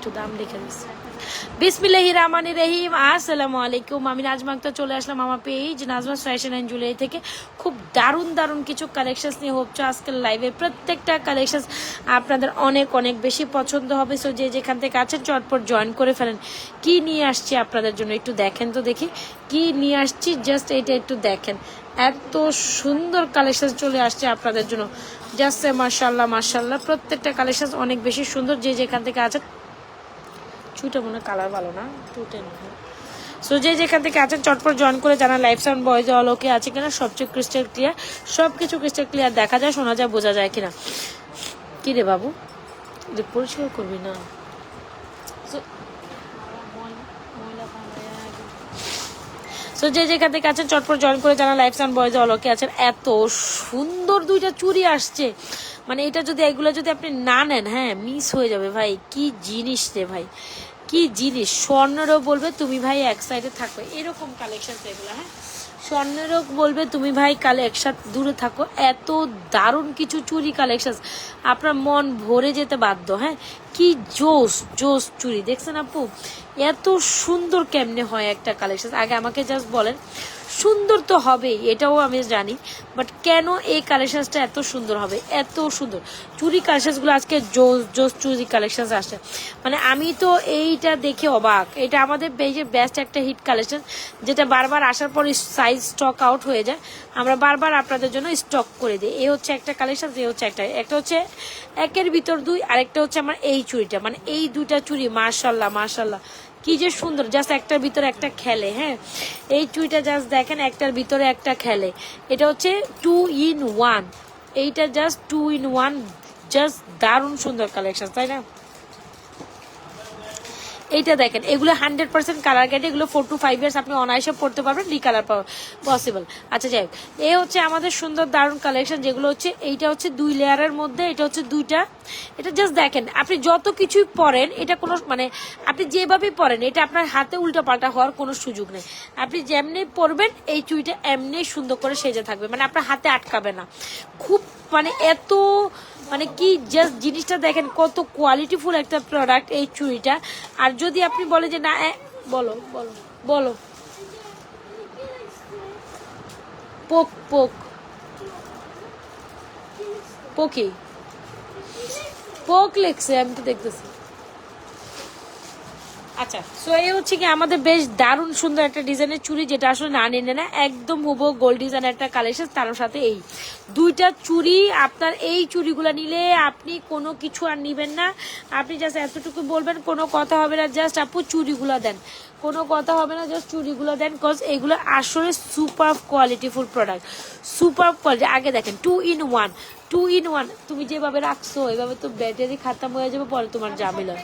একটু দাম লিখে দিচ্ছি বিসমিল্লাহি রহমানি রহিম, আসসালামু আলাইকুম। আমি নাজমা চলে আসলাম আমার page Nazmas fashion and jewellery থেকে। খুব দারুণ দারুণ কিছু কালেকশনস নিয়ে হচ্ছে আজকের লাইভে প্রত্যেকটা কালেকশনস আপনাদের অনেক অনেক বেশি পছন্দ হবে। সো যে যেখান থেকে আছেন, চটপট জয়েন করে ফেলেন। কি নিয়ে আসছি আপনাদের জন্য একটু দেখেন তো দেখি। কি নিয়ে আসছি? জাস্ট এটা একটু দেখেন। এত সুন্দর কালেকশন চলে আসছে আপনাদের জন্য। জাস্ট মার্শাল্লাহ মার্শাল্লাহ প্রত্যেকটা কালেকশন অনেক বেশি সুন্দর। যে যেখান থেকে আছেন চুইটা মনে কালার ভালো না না সো যে যেখান থেকে আছেন, চটপট জয়েন করে জানা লাইফ সাউন্ড বয়েজ অলোকে আছে কিনা, সবচেয়ে ক্রিস্টাল ক্লিয়ার সব কিছু ক্রিস্টাল ক্লিয়ার দেখা যায়, শোনা যায়, বোঝা যায় কিনা। কী রে বাবু? যে পরিষ্কার করবি না। সো যে যেখান থেকে আছেন, চটপট জয়েন করে জানা লাইফ সাউন্ড বয়েজ অলোকে আছেন। এত সুন্দর দুইটা চুরি আসছে। মানে এটা যদি, এগুলো যদি আপনি না নেন হ্যাঁ মিস হয়ে যাবে, ভাই। কি জিনিস রে, ভাই। কি জিনিস? স্বর্ণরও বলবে তুমি ভাই এক সাইডে থাকো। এরকম কালেকশন এগুলো হ্যাঁ? স্বর্ণেরও বলবে তুমি ভাই কালে একসাথে দূরে থাকো। এত দারুণ কিছু চুরি কালেকশন আপনার মন ভরে যেতে বাধ্য হ্যাঁ? কি জোস জোস চুরি। দেখছেন আপু? এত সুন্দর কেমনে হয় একটা কালেকশন আগে আমাকে জাস্ট বলেন সুন্দর তো হবেই, এটাও আমি জানি। বাট কেন এই কালেকশনসটা এত সুন্দর হবে? এত সুন্দর। চুরি কালেকশনসগুলো আজকে জোস জোস চুরি কালেকশনস আসে মানে আমি তো এইটা দেখে অবাক। এটা আমাদের পেজের বেস্ট একটা হিট কালেকশন যেটা বারবার আসার পর সাইজ স্টক আউট হয়ে যায়, আমরা বারবার আপনাদের জন্য স্টক করে দিই। এই হচ্ছে একটা কালেকশন এই হচ্ছে একটা একটা হচ্ছে একের ভিতর দুই, আরেকটা হচ্ছে আমার এই চুরিটা। মানে এই দুইটা চুরি মার্শাল্লাহ মার্শাল্লাহ কি যে সুন্দর জাস্ট একটার ভিতরে একটা খেলে হ্যাঁ? এই চুইটা জাস্ট দেখেন, একটার ভিতরে একটা খেলে। এটা হচ্ছে টু ইন ওয়ান এইটা just two in one just দারুণ সুন্দর কালেকশন তাই না? এইটা দেখেন, এগুলো হান্ড্রেড পার্সেন্ট কালার গেটে এগুলো ফোর টু ফাইভ ইয়ার্স আপনি অনায়াসে পড়তে পারবেন রি কালার পসিবল আচ্ছা যাই হোক, এ হচ্ছে আমাদের সুন্দর দারুণ কালেকশন যেগুলো হচ্ছে, এইটা হচ্ছে দুই লেয়ারের মধ্যে, এটা হচ্ছে দুইটা। এটা জাস্ট দেখেন, আপনি যত কিছুই পরেন এটা কোনো মানে আপনি যেভাবে পরেন এটা আপনার হাতে উল্টা পাল্টা হওয়ার কোনো সুযোগ নেই। আপনি যেমনি পরবেন এই চুইটা এমনি সুন্দর করে সেজে থাকবে মানে আপনার হাতে আটকাবে না। খুব মানে এত মানে কি জাস্ট জিনিসটা দেখেন, কত কোয়ালিটিফুল একটা প্রোডাক্ট এই চুড়িটা। আর যদি আপনি বলে যে না বলো বলো বলো। পোক পোক। পোকি? পোক লেখছে, আমি তো দেখতেছি। আচ্ছা সো এই হচ্ছে কি আমাদের বেশ দারুণ সুন্দর একটা ডিজাইনের চুড়ি যেটা আসলে না নিলে না একদম হুবো গোল্ড ডিজাইনের একটা কালেকশন তার সাথে এই দুইটা চুড়ি। আপনার এই চুড়িগুলো নিলে আপনি কোনো কিছু আর নিবেন না। আপনি জাস্ট এতটুকু বলবেন, কোনো কথা হবে না জাস্ট আপু চুড়িগুলো দেন। কোনো কথা হবে না জাস্ট চুড়িগুলো দেন কজ এগুলো আসলে super qualityful product super quality আগে দেখেন two in one two in one তুমি যেভাবে রাখছো, এভাবে তো ব্যাটারি খাতাম হয়ে যাবে, পরে তোমার জামিলা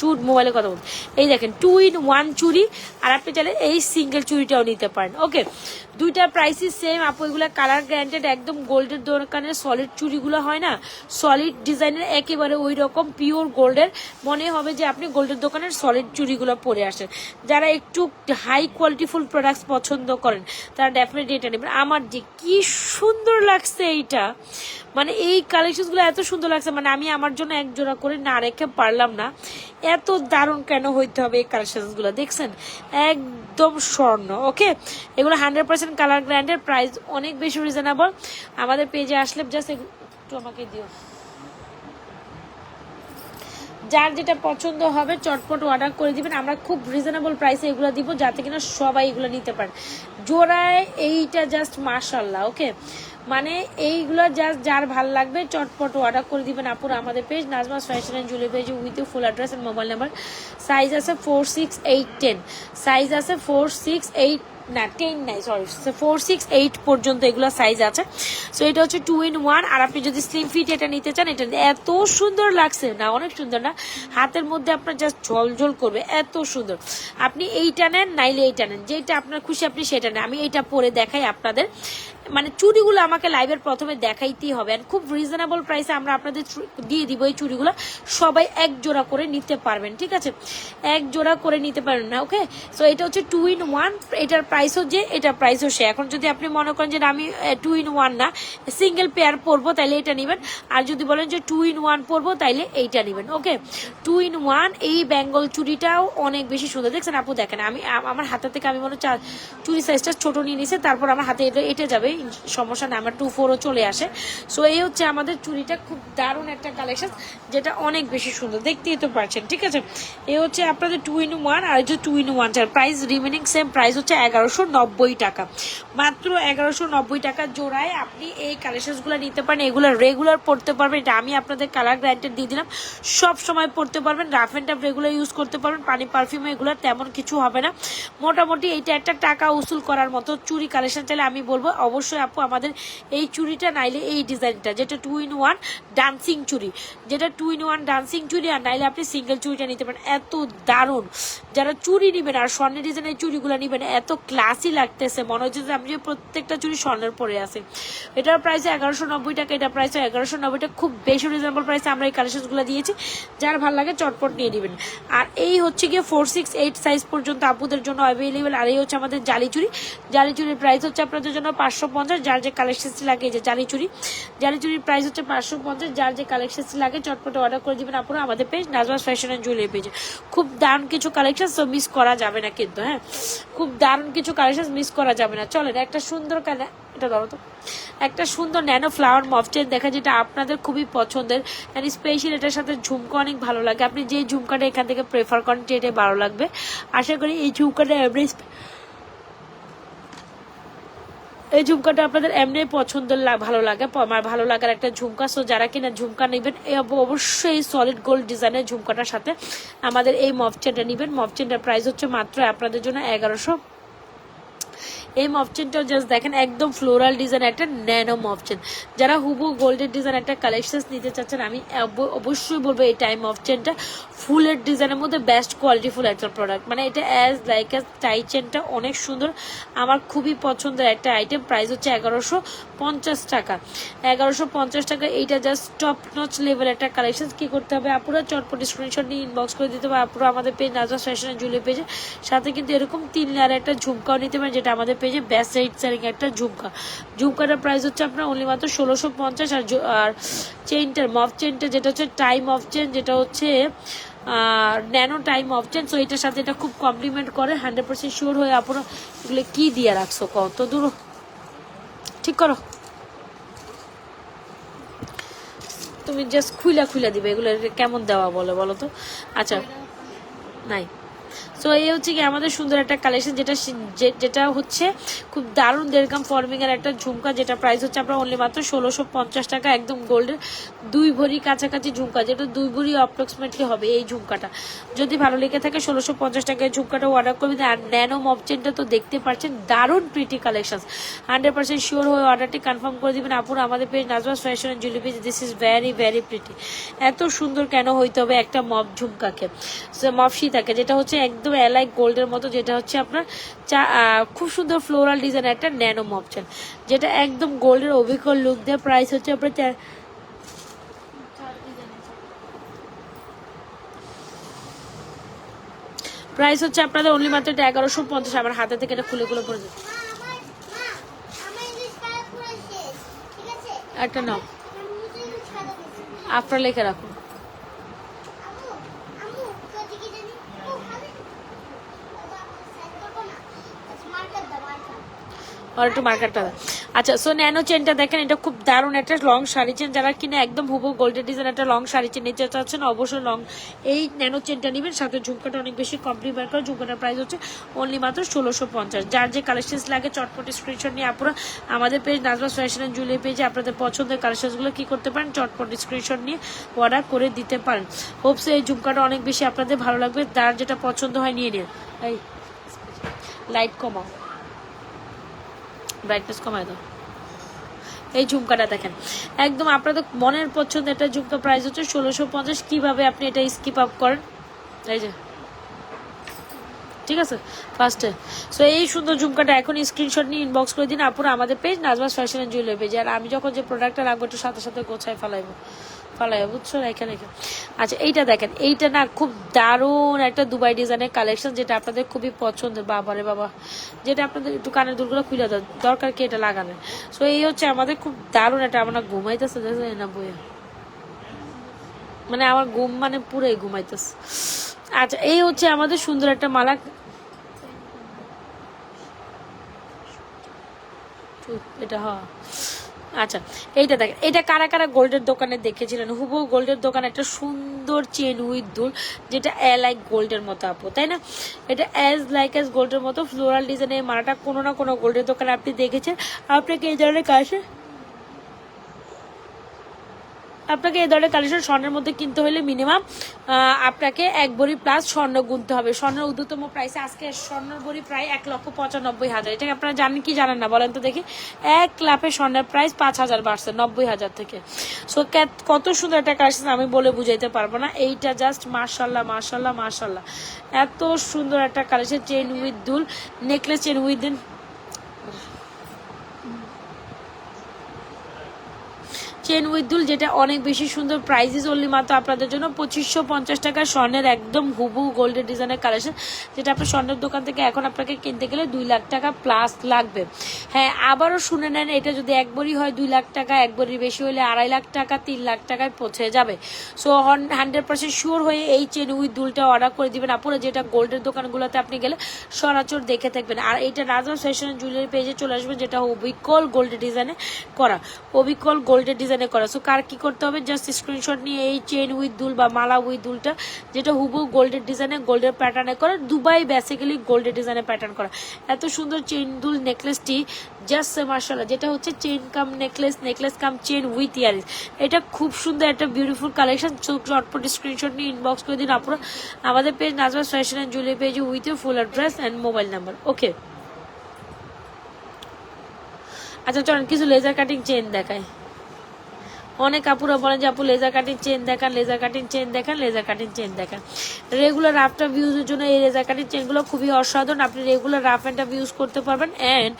চুর মোবাইলে কথা বলুন এই দেখেন টু ইন ওয়ান চুরি, আর আপনি চাইলে এই সিঙ্গেল চুরিটাও নিতে পারেন। ওকে দুইটা প্রাইসই সেম আপু, এগুলো কালার গ্যারান্টেড একদম গোল্ডের দোকানের সলিড চুরিগুলো হয় না। সলিড ডিজাইনের একেবারে ওই রকম পিওর গোল্ডের মনে হবে যে আপনি গোল্ডের দোকানের সলিড চুরিগুলো পরে আসেন। যারা একটু হাই কোয়ালিটিফুল প্রোডাক্টস পছন্দ করেন, তারা ডেফিনেটলি এটা নেবেন। আমার যে কি সুন্দর লাগছে এইটা। মানে এই কালেকশনগুলো এত সুন্দর লাগছে মানে আমি আমার জন্য এক জোড়া করে না রেখে পারলাম না। এত দারুণ কেন হইতে হবে এই কালেকশনগুলো দেখছেন? একদম স্বর্ণ ওকে এগুলো হান্ড্রেড পার্সেন্ট কালার গ্র্যান্ডের প্রাইস অনেক বেশি রিজনেবল আমাদের পেজে আসলে জাস্ট একটু আমাকে দিও। যার যেটা পছন্দ হবে, চটপট অর্ডার করে দিবেন। আমরা খুব রিজনেবল প্রাইসে এগুলো দিব, যাতে কিনা সবাই এগুলো নিতে পারেন জোড়ায় এইটা জাস্ট মার্শাল্লাহ ওকে মানে এইগুলো জাস্ট যার ভালো লাগবে, চটপট অর্ডার করে দিবেন আপুর আমাদের page Nazmas fashion and jewellery page with full address and mobile number size আছে four six eight ten size আছে ফোর সিক্স এইট না টেন নাই সরি ফোর সিক্স এইট পর্যন্ত এগুলো সাইজ আছে। সো এটা হচ্ছে টু ইন ওয়ান আর আপনি যদি স্লিম ফিট এটা নিতে চান, এটা এত সুন্দর লাগছে। না, অনেক সুন্দর না। হাতের মধ্যে আপনার জাস্ট ঝলঝল করবে। এত সুন্দর। আপনি এইটা নেন, নাইলে এইটা নেন। যেটা আপনার খুশি, আপনি সেটা নেন। আমি এইটা পরে দেখাই আপনাদের। মানে চুড়িগুলো আমাকে লাইভের প্রথমে দেখাইতেই হবে। আর খুব রিজনেবল প্রাইসে আমরা আপনাদের দিয়ে দিব এই চুড়িগুলো। সবাই এক জোড়া করে নিতে পারবেন, ঠিক আছে? এক জোড়া করে নিতে পারবেন না ওকে সো এটা হচ্ছে টু ইন ওয়ান এটার প্রাইসও যে এটার প্রাইসও সে। এখন যদি আপনি মনে করেন যে আমি টু ইন ওয়ান না সিঙ্গেল পেয়ার পরবো তাহলে এটা নেবেন। আর যদি বলেন যে টু ইন ওয়ান পরবো, তাইলে এইটা নেবেন ওকে টু ইন ওয়ান এই বেঙ্গল চুড়িটাও অনেক বেশি সুন্দর। দেখছেন আপু, দেখেন, আমি আমার হাতে থেকে আমি মনে চুড়ি সাইজটা ছোট নিয়ে নিছে, তারপর আমার হাতে এটা, এটে যাবে। সমস্যা না আমার টু ফোরও চলে আসে। সো এই হচ্ছে আমাদের চুড়িটা, খুব দারুণ একটা কালেকশন যেটা অনেক বেশি সুন্দর। দেখতেই তো পারছেন ঠিক আছে? এ হচ্ছে আপনাদের টু ইন ওয়ান আর হচ্ছে টু ইন ওয়ান চার প্রাইস রিমেনিং সেম প্রাইস হচ্ছে এগারোশো নব্বই টাকা। মাত্র এগারোশো নব্বই টাকা জোড়ায় আপনি এই কালেকশনসগুলো নিতে পারেন, এগুলো রেগুলার পড়তে পারবেন, এটা আমি আপনাদের কালার গ্র্যান্টেড দিয়ে দিলাম। সব সময় পড়তে পারবেন rough and tough regular use করতে পারবেন, পানি পারফিউম এগুলো তেমন কিছু হবে না। মোটামুটি এইটা একটা টাকা উসুল করার মতো চুরি কালেকশন চাইলে আমি বলব, অবশ্যই আপু, আমাদের এই চুড়িটা নাইলে এই ডিজাইনটা, যেটা টু ইন ওয়ান ডান্সিং চুড়ি। যেটা টু ইন ওয়ান ডান্সিং চুড়ি, আর নাইলে আপনি সিঙ্গেল চুড়িটা নিতে পারেন। এত দারুণ। যারা চুড়ি নেবেন আর স্বর্ণের ডিজাইনের চুড়িগুলো নেবেন, এত ক্লাসি লাগতেছে। মনে হচ্ছে যে আপনি প্রত্যেকটা চুড়ি স্বর্ণের পরে আছে। এটার প্রাইস এগারোশো নব্বই টাকা, এটা প্রাইস এগারোশো নব্বই টাকা। খুব বেশি রিজনেবল প্রাইসে আমরা এই কালেকশনগুলো দিয়েছি। যার ভালো লাগে চটপট নিয়ে নেবেন। আর এই হচ্ছে গিয়ে ফোর সিক্স এইট সাইজ পর্যন্ত আপুদের জন্য অ্যাভেলেবেল আর এই হচ্ছে আমাদের জালি চুড়ি। জালি চুরির প্রাইস হচ্ছে আপনাদের জন্য পাঁচশো পঞ্চাশ, যার যে কালেকশনটি লাগে যে জালি চুড়ি জালি চুরির প্রাইস হচ্ছে পাঁচশো পঞ্চাশ, যার যে কালেকশনটি লাগে চটপটে অর্ডার করে দিবেন আপনারা আমাদের page Nazmas fashion and jewellery পেজে খুব দারুণ কিছু কালেকশন তো মিস করা যাবে না কিন্তু হ্যাঁ? খুব দারুণ কিছু কালেকশন মিস করা যাবে না। চলেন, একটা সুন্দর কালে এটা ধরো তো। একটা সুন্দর ন্যানো ফ্লাওয়ার মফটেন দেখা যেটা আপনাদের খুবই পছন্দের। অ্যান্ড স্পেশাল এটার সাথে ঝুমকা অনেক ভালো লাগে। আপনি যে ঝুমকাটা এখান থেকে প্রেফার করেন এটাই ভালো লাগবে। আশা করি এই ঝুমকাটা এভারেজ এই ঝুমকাটা আপনাদের এমনি পছন্দ ভালো লাগে আমার ভালো লাগার একটা ঝুমকা। সো যারা কিনা ঝুমকা নেবেন অবশ্যই সলিড গোল্ড ডিজাইনের ঝুমকাটার সাথে আমাদের এই মফচেনটা নেবেন। মফচেনটার প্রাইস হচ্ছে মাত্র আপনাদের জন্য এগারোশো এই মফচেনটাও জাস্ট দেখেন, একদম ফ্লোরাল ডিজাইন একটা ন্যানো মফচেন যারা হুবু গোল্ডের ডিজাইন একটা কালেকশন নিতে চাচ্ছেন, আমি অব- অবশ্যই বলব এই টাইম মফচেনটা ফুলের ডিজাইনের মধ্যে বেস্ট কোয়ালিটি ফুল একটা প্রোডাক্ট মানে এটা অ্যাজ লাইক অ্যাজ টাই চেনটা অনেক সুন্দর। আমার খুবই পছন্দের একটা আইটেম প্রাইস হচ্ছে এগারোশো পঞ্চাশ টাকা। এগারোশো পঞ্চাশ টাকা, এইটা জাস্ট টপ নচ লেভেল একটা কালেকশন কি করতে হবে? আপুরা চটপটি স্ক্রিনশট নিয়ে ইনবক্স করে দিতে হবে। আপুরা আমাদের পেজ নাজা ফ্যাশন জুলি পেজে সাথে কিন্তু এরকম তিন লেয়ার একটা ঝুমকাও নিতে পারেন, যেটা আমাদের পেজে বেস্ট রেট সেলিং একটা ঝুমকা। ঝুমকাটার প্রাইস হচ্ছে আপনার অনলি মাত্র ষোলোশো পঞ্চাশ আর আর চেইনটার মফ চেইনটা যেটা হচ্ছে টাইম অফ চেন যেটা হচ্ছে nano time of chain so এটার সাথে এটা খুব কমপ্লিমেন্ট করে হান্ড্রেড পার্সেন্ট শিওর হয়ে আপনার এগুলো কী দিয়ে রাখছো কত দূর ঠিক করো। তুমি জাস্ট খুইলা খুইলা দিবে এগুলো কেমন দেওয়া বলে বলো তো? আচ্ছা নাই। সো এই হচ্ছে কি আমাদের সুন্দর একটা কালেকশন যেটা যেটা হচ্ছে খুব দারুণ দেড়গাম ফর্মিং এর একটা ঝুমকা, যেটা প্রাইস হচ্ছে আমরা অনলি মাত্র ষোলোশো পঞ্চাশ টাকা, একদম গোল্ডের দুই ভরি কাছাকাছি ঝুমকা, যেটা দুই ভরি অ্যাপ্রক্সিমেটলি হবে এই ঝুমকাটা। যদি ভালো লেগে থাকে ষোলোশো পঞ্চাশ টাকায় ঝুমকাটা অর্ডার করবেন। আর ন্যানো মপচেনটা তো দেখতে পাচ্ছেন, দারুণ pretty collection hundred percent sure হয়ে অর্ডারটি কনফার্ম করে দিবেন। আপুর, আমাদের page Nazmas fashion and jewellery page this is very very pretty এত সুন্দর কেন হইতে হবে একটা মপ ঝুমকাকে? মপ সীতাকে, যেটা হচ্ছে একদম এলাইক গোল্ডের মতো যেটা হচ্ছে আপনার চা খুব সুন্দর ফ্লোরাল ডিজাইন একটা ন্যানো মপচেন যেটা একদম গোল্ডের অবিকল লুক দেয় প্রাইস হচ্ছে আপনার প্রাইস হচ্ছে আপনাদের অনলি মাত্র এটা এগারোশো পঞ্চাশ আমার হাতে থেকে এটা খুলে খুলে পড়ে যাবে একটা নাও আপনার লেখে রাখুন আর একটু মার্কারটা। আচ্ছা সো ন্যানো চেনটা দেখেন, এটা খুব দারুণ একটা লং শাড়ি চেন যারা কিনা একদম হুবো গোল্ডের ডিজাইন একটা লং শাড়ি চেন নিতে চাচ্ছেন, অবশ্যই লং এই ন্যানো চেনটা নেবেন। সাথে ঝুমকাটা অনেক বেশি কমপ্লিমেন্ট করে ঝুমকাটার প্রাইস হচ্ছে অনলি মাত্র ষোলোশো পঞ্চাশ। যার যে কালেকশন লাগে, চটপটি স্ক্রিনশট নিয়ে আপনারা আমাদের page Nazmas fashion and jewellery পেজে আপনাদের পছন্দের কালেকশনগুলো কি করতে পারেন, চটপটি স্ক্রিনশট নিয়ে অর্ডার করে দিতে পারেন। হোপস এই ঝুমকাটা অনেক বেশি আপনাদের ভালো লাগবে। যার যেটা পছন্দ হয় নিয়ে নিন। এই লাইট কমাও। ব্রাইটনেস কমায় দাও। এই ঝুমকাটা দেখেন। একদম আপনাদের মনের পছন্দের একটা ঝুমকা প্রাইস হচ্ছে ষোলোশো পঞ্চাশ। কীভাবে আপনি এটা স্কিপ আপ করেন? এই যে। ঠিক আছে? ফার্স্টে সো এই সুন্দর ঝুমকাটা এখন স্ক্রিনশট নিয়ে ইনবক্স করে দিন। আপুরা আমাদের page Nazmas fashion and jewellery page আর আমি যখন যে প্রোডাক্টটা রাখব, একটু সাথে সাথে গোছায় ফেলাইবো। ফেলাইবো বুঝছ? রেখে রেখে আচ্ছা এইটা দেখেন, এইটা না খুব দারুণ একটা দুবাই ডিজাইনের কালেকশন যেটা আপনাদের খুবই পছন্দের বাবারে বাবা। যেটা আপনাদের একটু কানের দুলগুলো খুলে দেন, দরকার কি এটা লাগানোর সো এই হচ্ছে আমাদের খুব দারুণ একটা, আমরা ঘুমাইতেছে না বইয়া। মানে আমার ঘুম মানে পুরোই ঘুমাইতেছে। আচ্ছা এই হচ্ছে আমাদের সুন্দর একটা মালা। এটা হ আচ্ছা এইটা দেখেন এটা কারা কারা গোল্ডের দোকানে দেখেছিলেন? হুবহু গোল্ডের দোকানে একটা সুন্দর চেন উইথ দুল, যেটা এ লাইক গোল্ডের মতো, আপু, তাই না? এটা অ্যাজ লাইক অ্যাজ গোল্ডের মতো ফ্লোরাল ডিজাইনের মালাটা কোনো না কোনো গোল্ডের দোকানে আপনি দেখেছেন। আপনাকে এই ধরনের কাছে আপনাকে এই ধরনের কালেকশন স্বর্ণের মধ্যে কিনতে হলে মিনিমাম আপনাকে এক বড়ি প্লাস স্বর্ণ গুনতে হবে। স্বর্ণের ঊর্ধ্বতম প্রাইসে আজকে স্বর্ণের বড়ি প্রায় এক লক্ষ পঁচানব্বই হাজার। এটাকে আপনারা জানেন কি জানেন না, বলেন তো দেখি। এক লাফে স্বর্ণের প্রাইস পাঁচ হাজার বাড়ছে, নব্বই হাজার থেকে। সো কত সুন্দর একটা কালেকশন, আমি বলে বুঝাইতে পারব না। এইটা জাস্ট মার্শাল্লাহ মার্শাল্লাহ মার্শাল্লাহ এত সুন্দর একটা কালেকশন চেন উইথ দুল necklace chain with chain with দুল যেটা অনেক বেশি সুন্দর প্রাইজেস অনলি মাত্র আপনাদের জন্য পঁচিশশো পঞ্চাশ টাকা স্বর্ণের একদম হুবু গোল্ডের ডিজাইনের কালেকশন যেটা আপনার স্বর্ণের দোকান থেকে এখন আপনাকে কিনতে গেলে দুই লাখ টাকা প্লাস লাগবে। হ্যাঁ আবারও শুনে নেন, এটা যদি একবারই হয় দুই লাখ টাকা, একবারই বেশি হলে আড়াই লাখ টাকা, তিন লাখ টাকায় পৌঁছে যাবে। সো হান্ড্রেড পার্সেন্ট শিওর হয়ে এই চেন উইথ দুলটা অর্ডার করে দিবেন। আপনারা যেটা গোল্ডের দোকানগুলোতে আপনি গেলে সরাচর দেখে থাকবেন। আর এইটা রাজা ফ্যাশন জুয়েলারি পেজে চলে আসবেন যেটা অবিকল গোল্ডের ডিজাইনে করা। অবিকল গোল্ডের ডিজাইনে করা। সো কার কি করতে হবে? জাস্ট স্ক্রিনশট নিয়ে এই চেন উইথ দুল বা মালা উইথ দুলটা, যেটা হুবু গোল্ডের ডিজাইনে গোল্ডের প্যাটার্নে করা। দুবাই বেসিক্যালি গোল্ডের ডিজাইনে প্যাটার্ন করা। এত সুন্দর চেন দুল নেকলেসটি জাস্ট মার্শাল্লাহ যেটা হচ্ছে chain cum necklace necklace cum chain with earrings এটা খুব সুন্দর একটা বিউটিফুল কালেকশন চটপট স্ক্রিনশট নিয়ে ইনবক্স করে দিন আপনারা আমাদের page Nazmas fashion and jewellery page with you full address and mobile number okay আচ্ছা চলেন, কিছু লেজার কাটিং চেন দেখায় অনেক আপুরা বলেন যে আপু লেজার কাটিং চেন দেখান লেজার কাটিং চেন দেখান লেজার কাটিং চেন দেখান। রেগুলার রাফ টাফ ইউজের জন্য এই লেজার কাটিং চেনগুলো খুবই অসাধারণ। আপনি রেগুলার রাফ অ্যান্ড ইউজ করতে পারবেন। অ্যান্ড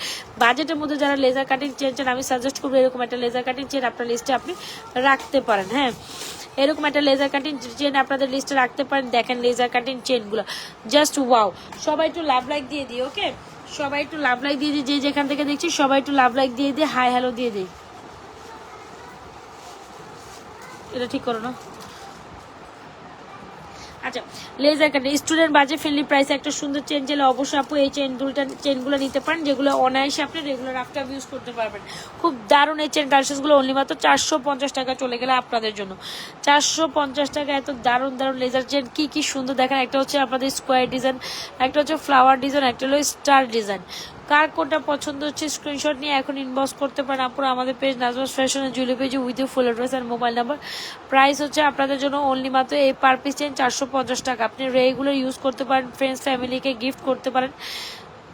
বাজেটের মধ্যে যারা লেজার কাটিং চেন চান, আমি সাজেস্ট করব এরকম একটা লেজার কাটিং চেন আপনার লিস্টে আপনি রাখতে পারেন হ্যাঁ? এরকম একটা লেজার কাটিং চেন আপনাদের লিস্টে রাখতে পারেন। দেখেন লেজার কাটিং চেনগুলো জাস্ট ওয়াও সবাই একটু লাভ লাইক দিয়ে দিই ওকে সবাই একটু লাভ লাইক দিয়ে দিই। যে যেখান থেকে দেখছি সবাই একটু লাভ লাইক দিয়ে দিয়ে হাই হ্যালো দিয়ে দিই। এটা ঠিক করো না। আচ্ছা লেজার কাটে স্টুডেন্ট বাজে ফ্রেন্ডলি প্রাইসে একটা সুন্দর চেন চাইলে অবশ্যই আপু এই চেন দুলটা চেনগুলো নিতে পারেন, যেগুলো অনায়াসে আপনি রেগুলার আফটার ইউজ করতে পারবেন। খুব দারুণ এই চেন কালেকশনগুলো অনলি মাত্র চারশো পঞ্চাশ টাকা চলে গেলে আপনাদের জন্য। চারশো পঞ্চাশ টাকা এত দারুণ দারুণ লেজার চেন কি কি সুন্দর দেখেন একটা হচ্ছে আপনাদের স্কোয়ার ডিজাইন একটা হচ্ছে ফ্লাওয়ার ডিজাইন একটা হলো স্টার ডিজাইন কার কোনটা পছন্দ হচ্ছে স্ক্রিনশট নিয়ে এখন ইনবক্স করতে পারেন। আপনারা আমাদের পেজ নাজমাস ফ্যাশনের জুয়েলারি পেজে উইথ ফুল অ্যাড্রেস আর মোবাইল নাম্বার প্রাইস হচ্ছে আপনাদের জন্য অনলি মাত্র এই পার পিস চেন চারশো পঞ্চাশ টাকা। আপনি রেগুলার ইউজ করতে পারেন ফ্রেন্ডস ফ্যামিলিকে গিফট করতে পারেন।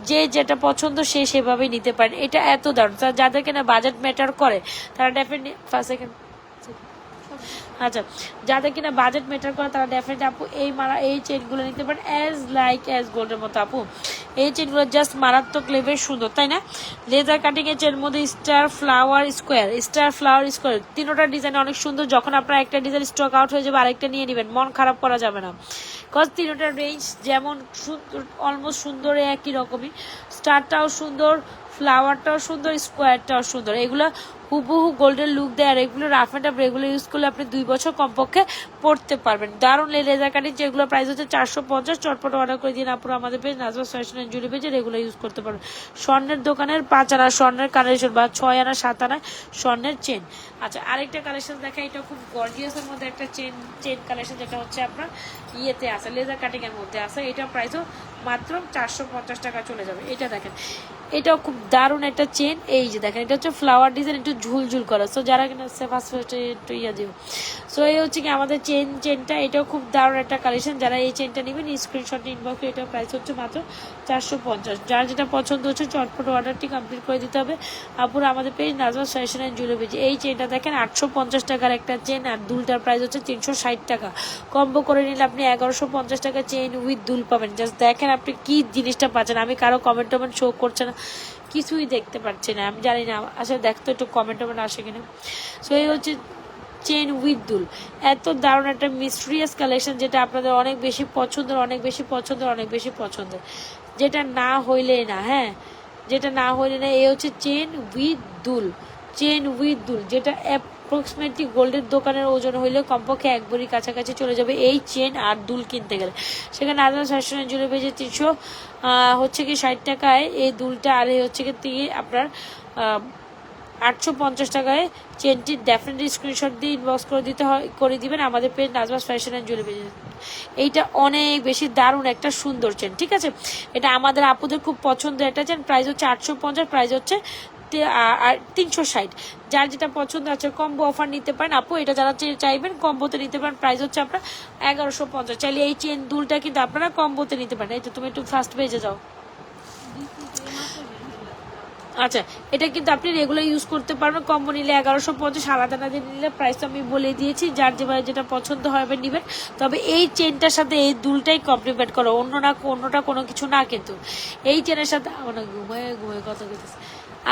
যে যেটা পছন্দ সে সেভাবেই নিতে পারেন। এটা এত দারুণ। যাদেরকে না বাজেট ম্যাটার করে, তারা ডেফিনেটলি ফার্স্ট সেকেন্ড আচ্ছা যাদের কিনা বাজেট মেটার করে তারা ডেফিনেটলি আপু এই মারা এই চেনগুলো নিতে পারেন অ্যাজ লাইক অ্যাজ গোল্ডের মতো আপু। এই চেনগুলো জাস্ট মারাত্মক লেভেল সুন্দর, তাই না? লেজার কাটিং এর চেন মধ্যে star flower square star flower square তিনোটা ডিজাইন অনেক সুন্দর। যখন আপনার একটা ডিজাইন স্টক আউট হয়ে যাবে, আরেকটা নিয়ে নেবেন, মন খারাপ করা যাবে না। কজ তিনোটার রেঞ্জ যেমন সুন্দর অলমোস্ট সুন্দর একই রকমই। স্টারটাও সুন্দর ফ্লাওয়ারটাও সুন্দর স্কোয়ারটাও সুন্দর। এগুলো হুবহু গোল্ডেন লুক দেয় আর এগুলো rough and up regular use করলে আপনি দুই বছর কমপক্ষে পড়তে পারবেন। দারুণ লেজার কাটিং যেগুলো প্রাইস হচ্ছে চারশো পঞ্চাশ, চটপট অর্ডার করে দিন আপনার আমাদের পেজ নাজবাস ফ্যাশন অ্যান্ড জুড়ি পেজে রেগুলার ইউজ করতে পারবেন। স্বর্ণের দোকানের পাঁচ আনা, স্বর্ণের কালেকশন বা ছয় আনা, সাত আনা স্বর্ণের চেন আচ্ছা আরেকটা কালেকশন দেখা, এটা খুব গর্জিয়াসের মধ্যে একটা চেন চেন কালেকশন যেটা হচ্ছে আপনার ইয়েতে আছে লেজার কাটিং এর মধ্যে আছে। এটা প্রাইসও মাত্র চারশো পঞ্চাশ টাকা চলে যাবে। এটা দেখেন এটাও খুব দারুণ একটা চেন এই যে দেখেন, এটা হচ্ছে ফ্লাওয়ার ডিজাইন একটু ঝুলঝুল করা সো যারা কিনা ফার্স্ট ফার্স্ট একটু ইয়া দিব সো এই হচ্ছে কি আমাদের চেন চেনটা এটাও খুব দারুণ একটা কালেকশন যারা এই চেনটা নেবেন স্ক্রিনশট ইনবক্স এটার প্রাইস হচ্ছে মাত্র চারশো পঞ্চাশ। যার যেটা পছন্দ হচ্ছে, চটপট অর্ডারটি কমপ্লিট করে দিতে হবে। আপুরা আমাদের page Nazma fashion and jewellery এই চেনটা দেখেন, আটশো পঞ্চাশ টাকার একটা চেন আর দুলটার প্রাইস হচ্ছে তিনশো ষাট টাকা। কম্বো করে নিলে আপনি এগারোশো পঞ্চাশ টাকা চেন উইথ দুল পাবেন। জাস্ট দেখেন আপনি কি জিনিসটা পাচ্ছেন। আমি কারও কমেন্ট টমেন্ট শো করছে না। কিছুই দেখতে পারছে না, আমি জানি না, আসলে দেখতো একটু কমেন্ট টমেন্ট আসে কিনা। সো এই হচ্ছে চেন উইথ দুল এত দারুণ একটা মিস্ট্রিয়াস কালেকশন যেটা আপনাদের অনেক বেশি পছন্দের, অনেক বেশি পছন্দের, অনেক বেশি পছন্দের। যেটা না হইলে না হ্যাঁ? যেটা না হইলে না এ হচ্ছে চেন উইথ দুল চেন উইথ দুল যেটা অ্যাপ্রক্সিমেটলি গোল্ডের দোকানের ওজন হইলে কমপক্ষে এক ভরি কাছাকাছি চলে যাবে এই চেন আর দুল কিনতে গেলে। সেখানে আদার ফ্যাশনের জুড়ে পেয়েছে তিনশো হচ্ছে কি ষাট টাকায়। এই দুলটা আর হচ্ছে কি আপনার আটশো পঞ্চাশ টাকায়। চেনটি ডেফিনেটলি স্ক্রিনশট দিয়ে ইনবক্স করে দিতে হয়, করে দিবেন। আমাদের page Nazmas fashion and jewellery এইটা অনেক বেশি দারুণ একটা সুন্দর চেন, ঠিক আছে? এটা আমাদের আপুদের খুব পছন্দের একটা চেন। প্রাইস হচ্ছে আটশো পঞ্চাশ প্রাইস হচ্ছে তিনশো ষাট। যার যেটা পছন্দ আছে কম্বো অফার নিতে পারেন। আপু, এটা যারা চাইবেন কম্বোতে নিতে পারেন। প্রাইস হচ্ছে আপনার এগারোশো পঞ্চাশ। চাইলে এই চেন দুলটা কিন্তু আপনারা কম্বোতে নিতে পারেন। এই তো তুমি একটু ফার্স্ট পেজে যাও। আচ্ছা এটা কিন্তু আপনি রেগুলার ইউজ করতে পারবেন। কম্বো নিলে এগারোশো পঞ্চাশ, আলাদা দিয়ে নিলে প্রাইস আমি বলে দিয়েছি। যার যেভাবে যেটা পছন্দ হবে নেবেন। তবে এই চেনটার সাথে এই দুলটাই কমপ্লিমেন্ট করো। অন্য না, অন্যটা কোনো কিছু না কিন্তু। এই চেনের সাথে আমার ঘুমায় ঘুমায় কত কিছু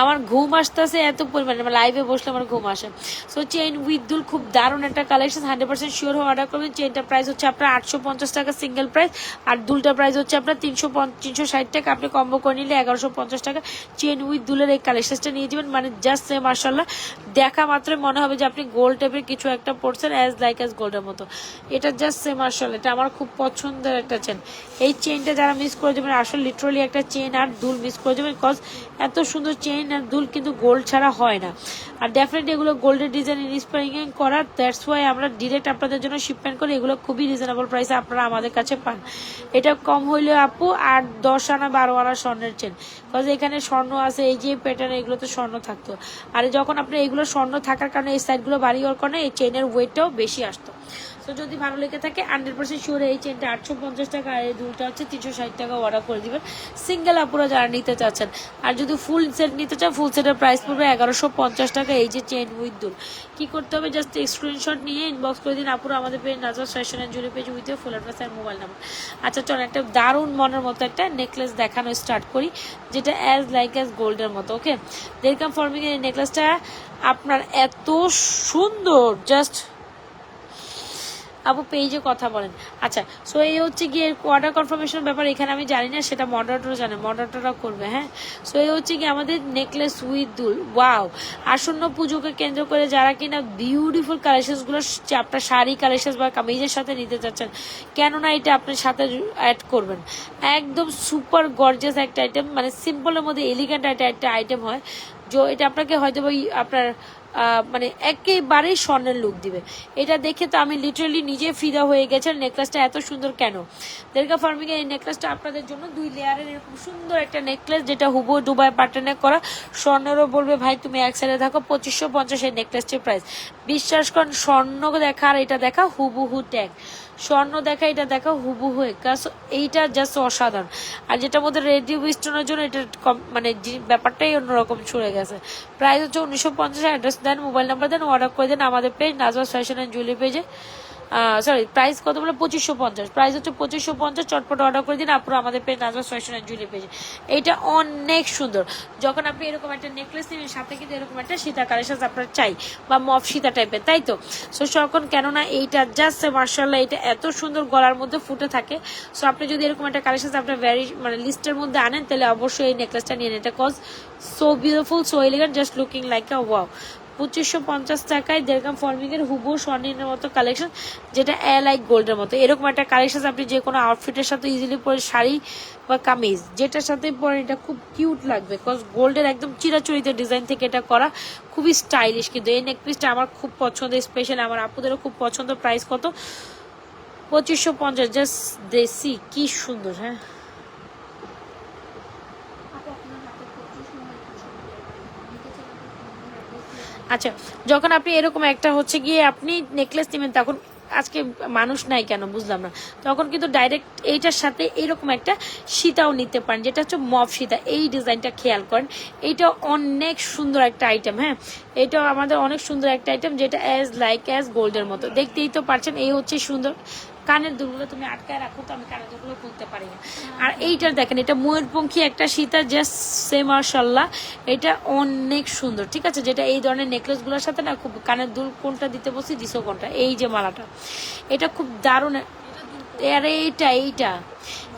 আমার ঘুম আসতেছে, এত পরিমাণে। লাইভে বসলে আমার ঘুম আসে। সো চেন উইথ দুল খুব দারুণ একটা কালেকশন হান্ড্রেড পার্সেন্ট শিওর হয়ে অর্ডার করবেন। চেনটার প্রাইস হচ্ছে আপনার আটশো পঞ্চাশ টাকা সিঙ্গেল প্রাইস আর দুলটা প্রাইস হচ্ছে আপনার তিনশো তিনশো ষাট টাকা। আপনি কম্বো করে নিলে এগারোশো পঞ্চাশ টাকা। চেন উইথ দুলের এই কালেকশনটা নিয়ে যাবেন। মানে জাস্ট মার্শাল্লাহ দেখা মাত্রই মনে হবে যে আপনি গোল্ড টাইপের কিছু একটা পড়ছেন অ্যাজ লাইক অ্যাজ গোল্ডের মতো। এটা জাস্ট সে মার্শাল এটা আমার খুব পছন্দের একটা চেন এই চেনটা যারা মিস করে যাবেন, আসলে লিটারালি একটা চেন আর দুল মিস করে যাবেন বিকজ এত সুন্দর চেন আর দুল কিন্তু গোল্ড ছাড়া হয় না। আর ডেফিনেটলি এগুলো গোল্ডের ডিজাইন ইন্সপায়ারিং করা দ্যাটস ওয়াই আমরা ডিরেক্ট আপনাদের জন্য শিপমেন্ট করি। এগুলো খুবই রিজনেবল প্রাইসে আপনারা আমাদের কাছে পান। এটা কম হইলেও আপু আট, দশ আনা, বারো আনা স্বর্ণের চেন বিকজ এখানে স্বর্ণ আছে, এই যে প্যাটার্ন এগুলো তো স্বর্ণ থাকতো। আর যখন আপনি এগুলো স্বর্ণ থাকার কারণে এই সাইডগুলো বাড়ি হওয়ার কারণে এই চেনের ওয়েটটাও বেশি আসতো। তো যদি ভালো লেগে থাকে হান্ড্রেড পার্সেন্ট শিওর এই চেনটা আটশো পঞ্চাশ টাকা, আর এই দুলটা হচ্ছে তিনশো ষাট টাকা অর্ডার করে দিবেন। সিঙ্গেল আপুরা যারা নিতে চাচ্ছেন, আর যদি ফুল সেট নিতে চান ফুল সেটের প্রাইস পড়বে এগারোশো পঞ্চাশ টাকা এই যে চেন উইথ দুল। কী করতে হবে? জাস্ট স্ক্রিনশট নিয়ে ইনবক্স করে দিন। আপুরা আমাদের পেজ নাজার অ্যান্ড জুড়ে পেজ উইথ ফুল অ্যাড্রেস আর মোবাইল নাম্বার আচ্ছা চল, একটা দারুণ মনের মতো একটা নেকলেস দেখানো স্টার্ট করি, যেটা অ্যাজ লাইক অ্যাজ গোল্ডের মতো ওকে দেরকাম ফর্মিং এই নেকলেসটা আপনার এত সুন্দর জাস্ট আপু পেজে কথা বলেন। আচ্ছা সো এই হচ্ছে গিয়ে অর্ডার কনফার্মেশনের ব্যাপার, এখানে আমি জানি না, সেটা মডারেটর জানে মডারেটররা করবে হ্যাঁ? সো এই হচ্ছে কি আমাদের নেকলেস উইথ দুল। ওয়াও আসন্ন পুজোকে কেন্দ্র করে যারা কিনা বিউটিফুল কালেকশনসগুলো আপনার শাড়ি কালেকশন বা কামিজের সাথে নিতে চাচ্ছেন, কেননা এটা আপনার সাথে অ্যাড করবেন। একদম সুপার গর্জিয়াস একটা আইটেম মানে সিম্পলের মধ্যে এলিগেন্ট একটা আইটেম হয়, যে এটা আপনাকে হয়তো আপনার মানে একেবারেই স্বর্ণের লুক দিবে। এটা দেখে তো আমি লিটারালি নিজে ফিদা হয়ে গেছে। নেকলেসটা এত সুন্দর কেন? দেরকা ফার্মিং এই নেকলেসটা আপনাদের জন্য দুই লেয়ারের এরকম সুন্দর একটা নেকলেস যেটা হুবো দুবাই প্যাটার্নে করা। স্বর্ণেরও বলবে, ভাই, তুমি এক সাইডে থাকো, পঁচিশশো পঞ্চাশ এই নেকলেসটির প্রাইস বিশ্বাস করেন স্বর্ণ দেখা আর এটা দেখা হুবহু ট্যাগ স্বর্ণ দেখা, এটা দেখা হুবহু একা কাজ এইটা জাস্ট অসাধারণ। আর যেটা মধ্যে রেডিও স্টোনের জন্য এটা কম- মানে ব্যাপারটাই অন্যরকম ছুড়ে গেছে। প্রাইস হচ্ছে উনিশশো পঞ্চাশ অ্যাড্রেস দেন মোবাইল নাম্বার দেন অর্ডার করে দেন আমাদের page Najmas fashion and jewellery পেজে সরি প্রাইস কত বলে? পঁচিশশো পঞ্চাশ। প্রাইস হচ্ছে পঁচিশশো পঞ্চাশ, চটপট অর্ডার করে দিন আপনারা আমাদের page Najmas fashion and jewellery পেজে এইটা অনেক সুন্দর। যখন আপনি এরকম একটা নেকলেস নেবেন, সাথে কিন্তু এরকম একটা সীতা কালেকশন আপনার চাই, বা মফ সীতা টাইপের তাই তো? সো তখন কেননা এইটা জাস্ট মার্শাল্লাহ এটা এত সুন্দর গলার মধ্যে ফুটে থাকে। সো আপনি যদি এরকম একটা কালেকশন আপনার ভ্যারি মানে লিস্টের মধ্যে আনেন, তাহলে অবশ্যই এই নেকলেসটা নিয়ে এটা cause so beautiful so elegant just looking like a wow পঁচিশশো পঞ্চাশ টাকায় দেড়গাম ফর্মিং এর হুবু স্বর্ণের মতো কালেকশন যেটা এ লাইক গোল্ডের মতো। এরকম একটা কালেকশন আপনি যে কোনো আউটফিটের সাথে ইজিলি পরে শাড়ি বা কামিজ, যেটার সাথে পরে এটা খুব কিউট লাগবে বিকজ গোল্ডের একদম চিরাচরিত ডিজাইন থেকে এটা করা, খুবই স্টাইলিশ কিন্তু। এই নেকপিসটা আমার খুব পছন্দ স্পেশাল আমার আপুদেরও খুব পছন্দ। প্রাইস কত? পঁচিশশো পঞ্চাশ জাস্ট দেশি, কি সুন্দর হ্যাঁ আপু আপনার হাতে কত আচ্ছা যখন আপনি এরকম একটা হচ্ছে গিয়ে আপনি নেকলেস নেবেন, তখন আজকে মানুষ নাই কেন বুঝলাম না। তখন কিন্তু ডাইরেক্ট এইটার সাথে এরকম একটা সীতাও নিতে পারেন, যেটা হচ্ছে মফ সীতা। এই ডিজাইনটা খেয়াল করেন, এইটা অনেক সুন্দর একটা আইটেম হ্যাঁ? এটাও আমাদের অনেক সুন্দর একটা আইটেম যেটা অ্যাজ লাইক অ্যাজ গোল্ডের মতো। দেখতেই তো পারছেন, এই হচ্ছে সুন্দর। কানের দুলগুলো তুমি আটকায় রাখো তো আমি কানের দুলগুলো খুলতে পারি না। আর এইটার দেখেন, এটা ময়ূরপঙ্খী একটা সীতা জাস্ট সে মার্শাল্লাহ এটা অনেক সুন্দর, ঠিক আছে? যেটা এই ধরনের নেকলেসগুলোর সাথে না খুব কানের দুল কোনটা দিতে বসি দিছো কোনটা? এই যে মালাটা। এটা খুব দারুণ, আরে এইটা এইটা।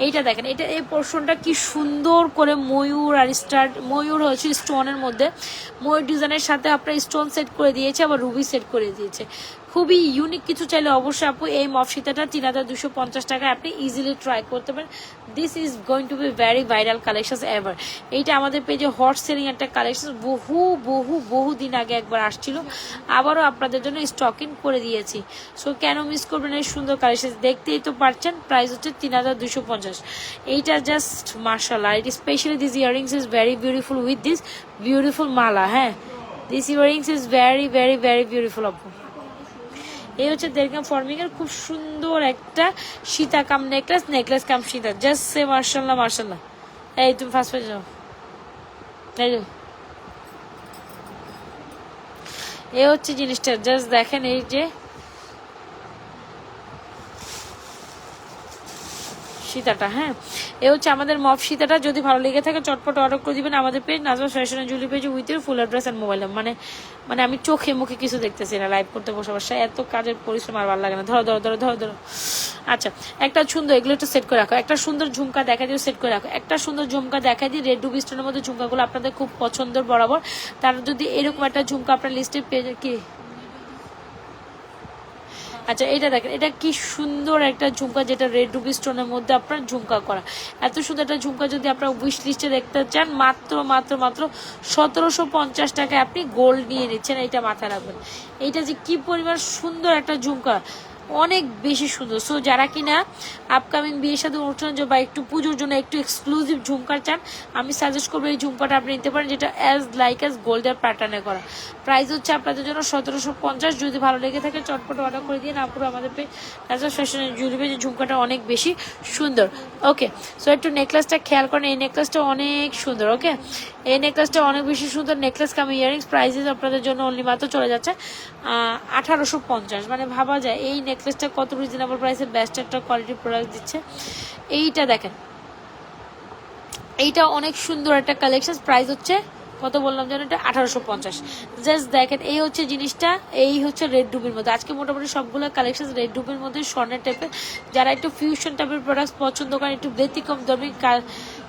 এইটা দেখেন, এটা এই পোর্শনটা কি সুন্দর করে ময়ূর আর স্টার ময়ূর হচ্ছে স্টোনের মধ্যে। ময়ূর ডিজাইনের সাথে আপনার স্টোন সেট করে দিয়েছে, আবার রুবি সেট করে দিয়েছে। খুবই ইউনিক কিছু চাইলে অবশ্যই আপু, এই মফসিতাটা তিন হাজার দুশো পঞ্চাশ টাকায় আপনি ইজিলি ট্রাই করতে পারেন। This is going to be very viral collection ever এইটা আমাদের পেজে হট সেলিং একটা কালেকশন বহু বহু বহু দিন আগে একবার আসছিল। আবারও আপনাদের জন্য স্টকিং করে দিয়েছি। সো কেন মিস করবেন এই সুন্দর কালেকশন দেখতেই তো পারছেন প্রাইস হচ্ছে তিন হাজার দুশো পঞ্চাশ। এইটা জাস্ট মার্শাল্লাহ it specially this earrings is very beautiful with this beautiful মালা হ্যাঁ? This earrings is very very very beautiful আপু। এই হচ্ছে দেড়গ্রাম এর খুব সুন্দর একটা সীতা কাম নেকলেস নেকলেস কাম সীতা। জাস্ট সে মার্শাল্লাহ মার্শাল্লাহ। এই তুমি ফার্স্ট পেয়ে যাও। এই যাও এই হচ্ছে জিনিসটা। জাস্ট দেখেন এই যে সীতাটা হ্যাঁ? এ হচ্ছে আমাদের মফ সীতাটা, যদি ভালো লেগে থাকে, চটপট অর্ডার করে দিবেন আমাদের পেজ নাজমা ফ্যাশনের jewellery page with your full address and mobile মানে মানে আমি চোখে মুখে কিছু দেখতেছি না লাইভ করতে বসে বসে। এত কাজের পরিশ্রম আর ভালো লাগে না। ধরো ধরো ধরো ধরো ধরো। আচ্ছা একটা সুন্দর, এগুলো একটু সেট করে রাখো। একটা সুন্দর ঝুমকা দেখা দিয়ে সেট করে রাখো। একটা সুন্দর ঝুমকা দেখা দিয়ে রেড রুবি স্টোনের মধ্যে ঝুমকাগুলো আপনাদের খুব পছন্দের বরাবর। তারা যদি এরকম একটা ঝুমকা আপনার লিস্টে পেয়ে কি? আচ্ছা এটা দেখেন, এটা কি সুন্দর একটা ঝুমকা যেটা রেড রুবি স্টোনের মধ্যে আপনার ঝুমকা করা। এত সুন্দর একটা ঝুমকা যদি আপনার উইশ লিস্টে দেখতে চান, মাত্র মাত্র মাত্র সতেরোশো পঞ্চাশ টাকায় আপনি গোল্ড নিয়ে নিচ্ছেন এটা মাথায় রাখবেন। এইটা যে কি পরিমাণ সুন্দর একটা ঝুমকা। অনেক বেশি সুন্দর। সো যারা কিনা আপকামিং বিয়ের সাথে অনুষ্ঠানের জন্য বা একটু পুজোর জন্য একটু এক্সক্লুসিভ ঝুমকা চান, আমি সাজেস্ট করব এই ঝুমকাটা আপনি নিতে পারেন, যেটা অ্যাজ লাইক অ্যাজ গোল্ডের প্যাটার্নে করা। প্রাইস হচ্ছে আপনাদের জন্য সতেরোশো পঞ্চাশ, যদি ভালো লেগে থাকে চটপট অর্ডার করে দিয়ে না পুরো আমাদের নাজার ফ্যাশনের জুড়ি যে ঝুমকাটা অনেক বেশি সুন্দর। ওকে সো একটু নেকলেসটা খেয়াল করেন, এই নেকলেসটা অনেক সুন্দর ওকে এই নেকলেসটা অনেক বেশি সুন্দর নেকলেস কাম ইয়ারিংস প্রাইসেস আপনাদের জন্য অনলি মাত্র চলে যাচ্ছে আঠারোশো পঞ্চাশ। মানে ভাবা যায়, এই নেকলেসটা কত রিজনেবল প্রাইসে বেস্ট একটা কোয়ালিটির প্রোডাক্ট দিচ্ছে। এইটা দেখেন, এইটা অনেক সুন্দর একটা কালেকশন প্রাইস হচ্ছে কত বললাম যেন এটা? আঠারোশো পঞ্চাশ। জাস্ট দেখেন, এই হচ্ছে জিনিসটা, এই হচ্ছে রেড ডুবির মধ্যে। আজকে মোটামুটি সবগুলো কালেকশন রেড ডুবির মধ্যে, স্বর্ণের টাইপের যারা একটু ফিউশন টাইপের প্রোডাক্ট পছন্দ করেন, একটু ব্যতিক্রম দামি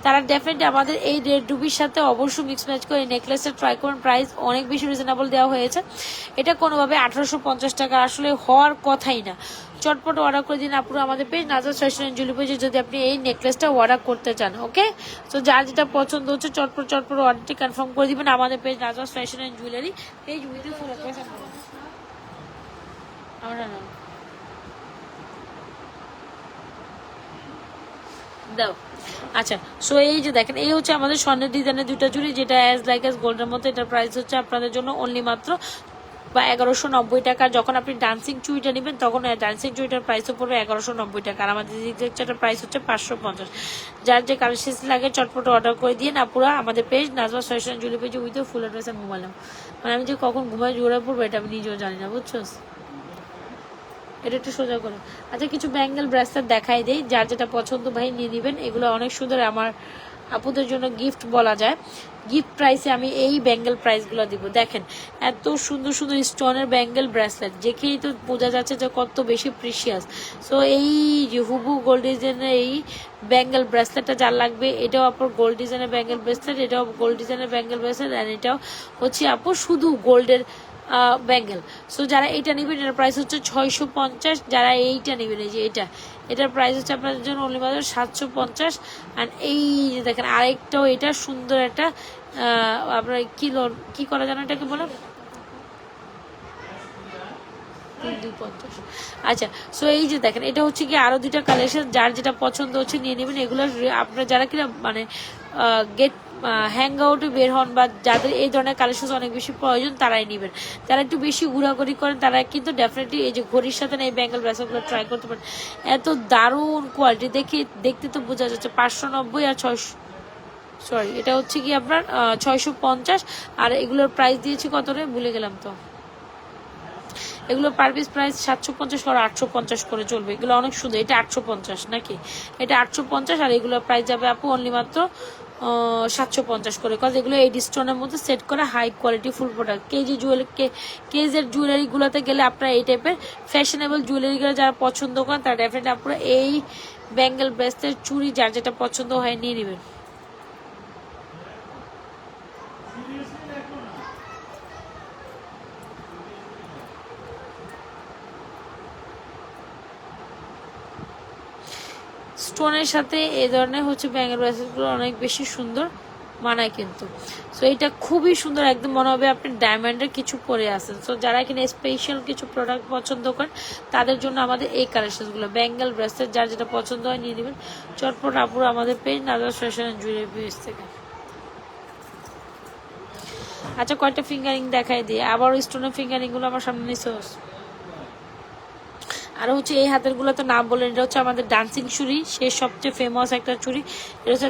তারা ডেফিনেটলি আমাদের এই রেড ডুবির সাথে অবশ্যই মিক্স ম্যাচ করে এই নেকলেসটা ট্রাই করুন প্রাইস অনেক বেশি রিজনেবল দেওয়া হয়েছে। এটা কোনোভাবে আঠারোশো পঞ্চাশ টাকা আসলে হওয়ার কথাই না। চটপট অর্ডার করে দিন আপুরো আমাদের পেজ নাজার ফ্যাশন জুলি পেজে যদি আপনি এই নেকলেসটা অর্ডার করতে চান ওকে তো যার যেটা পছন্দ হচ্ছে, চটপট চটপট অর্ডারটি কনফার্ম করে দিবেন আমাদের page Nazar fashion and jewellery page with full দাও। আচ্ছা সো এই যে দেখেন, এই হচ্ছে আমাদের স্বর্ণের ডিজাইনের দুইটা চুড়ি, যেটা অ্যাজ লাইক অ্যাজ গোল্ডের মতো এটার প্রাইস হচ্ছে আপনাদের জন্য অনলি মাত্র বা এগারোশো নব্বই টাকা। যখন আপনি ডান্সিং চুড়িটা নেবেন, তখন ডান্সিং চুড়িটার প্রাইসও পড়বে এগারোশো নব্বই টাকা। আর আমাদের দিকটার প্রাইস হচ্ছে পাঁচশো পঞ্চাশ। যার যে কালেকশন লাগে, চটপট অর্ডার করে দিয়ে না, পুরো আমাদের পেজ নাজমা ফ্যাশন জুলি পেজে উইথ ফুল অ্যাড্রেস আর মোবাইল মানে আমি যে কখন ঘুমায় জোরে পড়ব, এটা আমি নিজেও জানি না, বুঝছ? এটা একটু সোজা করো। আচ্ছা কিছু ব্যাঙ্গেল ব্রেসলেট দেখাই দেই। যার যেটা পছন্দ ভাই, নিয়ে নেবেন। এগুলো অনেক সুন্দর। আমার আপুদের জন্য গিফট বলা যায়। গিফট প্রাইসে আমি এই ব্যাঙ্গেল প্রাইসগুলো দিব। দেখেন, এত সুন্দর সুন্দর স্টোনের ব্যাঙ্গেল ব্রেসলেট দেখেই তো বোঝা যাচ্ছে যে কত বেশি প্রিশিয়াস সো এই হুবু গোল্ড ডিজাইনের এই ব্যাঙ্গেল ব্রেসলেটটা যার লাগবে, এটাও আপনার গোল্ড ডিজাইনের ব্যাঙ্গেল ব্রেসলেট এটাও গোল্ড ডিজাইনের ব্যাঙ্গেল ব্রেসলেট অ্যান্ড এটাও হচ্ছে আপু শুধু গোল্ডের ব্যাঙ্গেল সো যারা এইটা নেবেন, এটার প্রাইস হচ্ছে ছয়শো পঞ্চাশ। যারা এইটা নেবেন, এই যে এটা, এটার প্রাইস হচ্ছে আপনাদের জন্য অনলি মাত্র সাতশো পঞ্চাশ। আর এই যে দেখেন, আরেকটাও এটা সুন্দর একটা আপনার কি লোন কি করা জানো এটাকে বলে? আচ্ছা সো এই যে দেখেন, এটা হচ্ছে কি আরও দুইটা কালেকশন যার যেটা পছন্দ হচ্ছে নিয়ে নেবেন। এগুলো আপনারা যারা কিনা মানে গেট হ্যাং আউটে বের হন বা যাদের এই ধরনের কালেকশন অনেক বেশি প্রয়োজন, তারাই নেবেন। যারা একটু বেশি ঘোরাঘুরি করেন, তারা কিন্তু ডেফিনেটলি এই যে ঘড়ির সাথে এই ব্যাঙ্গেল ব্রেসলেটগুলো ট্রাই করতে পারেন। এত দারুণ কোয়ালিটি দেখে, দেখতে তো বোঝা যাচ্ছে পাঁচশো নব্বই আর ছয়শো সরি এটা হচ্ছে কি আপনার ছয়শো পঞ্চাশ, আর এগুলোর প্রাইস দিয়েছি কত রে? ভুলে গেলাম তো। এগুলো পার পিস প্রাইস সাতশো পঞ্চাশ করে আটশো পঞ্চাশ করে চলবে। এগুলো অনেক সুন্দর, এটা আটশো পঞ্চাশ নাকি? এটা আটশো পঞ্চাশ আর এগুলোর প্রাইস যাবে আপু অনলি মাত্র সাতশো পঞ্চাশ করে। কজ এগুলো এই স্টোনের মধ্যে সেট করে high quality full product KG jewellery কে, কেজের জুয়েলারিগুলোতে গেলে আপনারা এই টাইপের ফ্যাশনেবল জুয়েলারিগুলো যারা পছন্দ করেন, তারা ডেফিনেটলি আপনারা এই ব্যাঙ্গেল ব্রেসলেট চুরি যার যেটা পছন্দ হয় নিয়ে নেবেন। স্টোনের সাথে এই ধরনের হচ্ছে ব্যাঙ্গেল ব্রেসলেটগুলো অনেক বেশি সুন্দর মানায় কিন্তু। সো এটা খুবই সুন্দর, একদম মনে হবে আপনি ডায়মন্ডের কিছু পরে আসেন সো যারা এখানে স্পেশাল কিছু প্রোডাক্ট পছন্দ করেন, তাদের জন্য আমাদের এই কালেকশনগুলো ব্যাঙ্গেল ব্রেসলেট যার যেটা পছন্দ হয় নিয়ে নেবেন। চটপট আপুর আমাদের page Nazar fashion jewellery page থেকে। আচ্ছা কয়টা ফিঙ্গারিং দেখাই দিয়ে আবার স্টোনের ফিঙ্গারিংগুলো আমার সামনে নিচে আর হচ্ছে এই হাতেরগুলো তো নাম বলেন এটা হচ্ছে আমাদের ডান্সিং চুরি সে সবচেয়ে ফেমাস একটা চুরি এটা হচ্ছে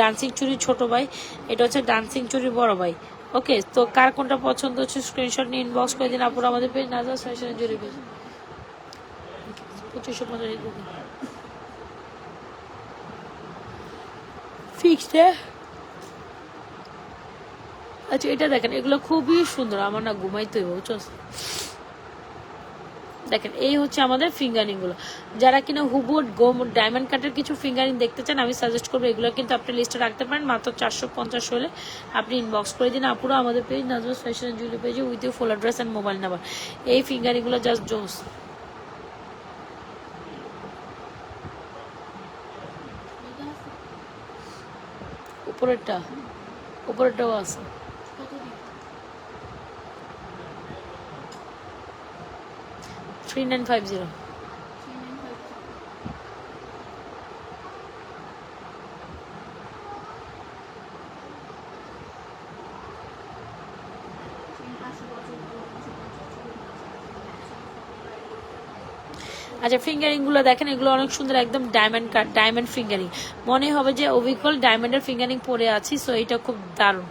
ডান্সিং চুরি ছোট ভাই, এটা হচ্ছে ডান্সিং চুরি বড় ভাই। ওকে, তো কার কোনটা পছন্দ হচ্ছে স্ক্রিনশট নিয়ে ইনবক্স করে দিন, আপুর আমাদের পেজ নাজার ফ্যাশনের জুড়ে পেজ ফিক্সড আচ্ছা এটা দেখেন, এগুলো খুবই সুন্দর, আমার না ঘুমাইতে হইব, বুঝছ? দেখেন, এই হচ্ছে আমাদের ফিঙ্গারিংগুলো। যারা কিনা হুবুড গোম ডায়মন্ড কাটের কিছু ফিঙ্গারিং দেখতে চান, আমি সাজেস্ট করব এগুলো কিন্তু আপনি লিস্টে রাখতে পারেন। মাত্র চারশো পঞ্চাশ হলে আপনি ইনবক্স করে দিন। আপুরো আমাদের পেজ নাজমাস ফ্যাশন জুয়েলারি পেজে with you full address and mobile number এই ফিঙ্গারিংগুলো জাস্ট জোস উপরেরটা, উপরেরটাও আছে। থ্রি নাইন ফাইভ জিরো আচ্ছা ফিঙ্গারিংগুলো দেখেন, এগুলো অনেক সুন্দর, একদম ডায়মন্ড ডায়মন্ড ফিঙ্গারিং মনে হবে যে অবিকল ডায়মন্ডের ফিঙ্গারিং পরে আছি সো এটা খুব দারুণ।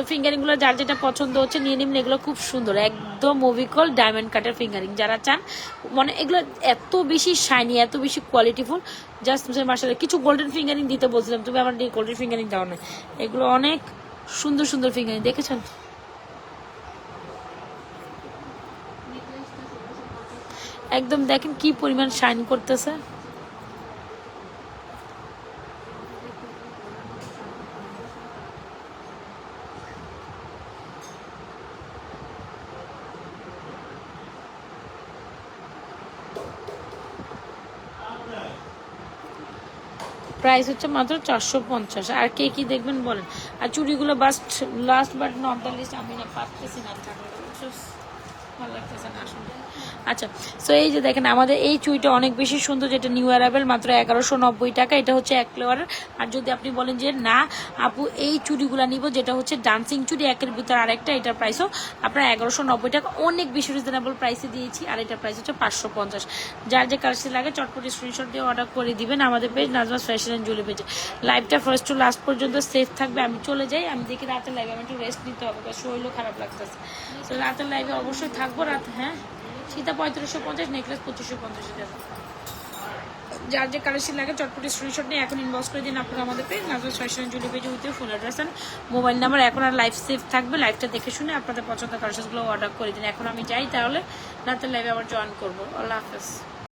সো ফিঙ্গারিংগুলো যার যেটা পছন্দ হচ্ছে, নিয়ে নিন। এগুলো খুব সুন্দর। একদম অবিকল ডায়মন্ড কাটের ফিঙ্গারিং যারা চান মানে এগুলো এত বেশি শাইনি এত বেশি কোয়ালিটিফুল জাস্ট মার্শাল কিছু গোল্ডেন ফিঙ্গারিং দিতে বলছিলাম, তুমি আমার গোল্ডেন ফিঙ্গারিং দাও না। এগুলো অনেক সুন্দর সুন্দর ফিঙ্গারিং দেখেছেন? একদম দেখেন কি পরিমাণ শাইন করতেছে। প্রাইস হচ্ছে মাত্র চারশো পঞ্চাশ। আর কে কি দেখবেন বলেন। আর চুড়িগুলো bast last but not the least আমি না পারতেছি না। আচ্ছা সো এই যে দেখেন, আমাদের এই চুইটা অনেক বেশি সুন্দর, যেটা নিউ অ্যারাইভেল মাত্র এগারোশো নব্বই টাকা, এটা হচ্ছে এক লেয়ারের আর যদি আপনি বলেন যে, না, আপু, এই চুড়িগুলো নিব, যেটা হচ্ছে ডান্সিং চুড়ি, একের ভিতর আরেকটা, এটার প্রাইসও আপনার এগারোশো নব্বই টাকা। অনেক বেশি রিজনেবল প্রাইসে দিয়েছি, আর এটার প্রাইস হচ্ছে পাঁচশো পঞ্চাশ। যার যে কারসি লাগে, চটপটি স্ক্রিনশট দিয়ে অর্ডার করে দিবেন আমাদের page Najma's fashion and jewellery পেজে লাইভটা ফার্স্ট টু লাস্ট পর্যন্ত সেফ থাকবে, আমি চলে যাই, আমি দেখি রাতের লাইভে আমি একটু রেস্ট নিতে হবে শরীরও খারাপ লাগতেছে। তো রাতের লাইভে অবশ্যই থাকব। রাত হ্যাঁ? সীতা পঁয়ত্রিশশো পঞ্চাশ, নেকলেস পঁচিশশো পঞ্চাশ টাকা যার যে কালেকশন লাগে, চটপটি স্ক্রিনশট নিয়ে এখন ইনবক্স করে দিন আপনারা আমাদের পেজ নাজর ফ্যাশন জুলি পেজে with phone address and mobile number এখন আর লাইফ সেভ থাকবে লাইভটা দেখে শুনে আপনাদের পছন্দ কালেকশনগুলো অর্ডার করে দিন। এখন আমি যাই তাহলে, রাতের লাইভে আবার জয়েন করব। আল্লাহ হাফেজ।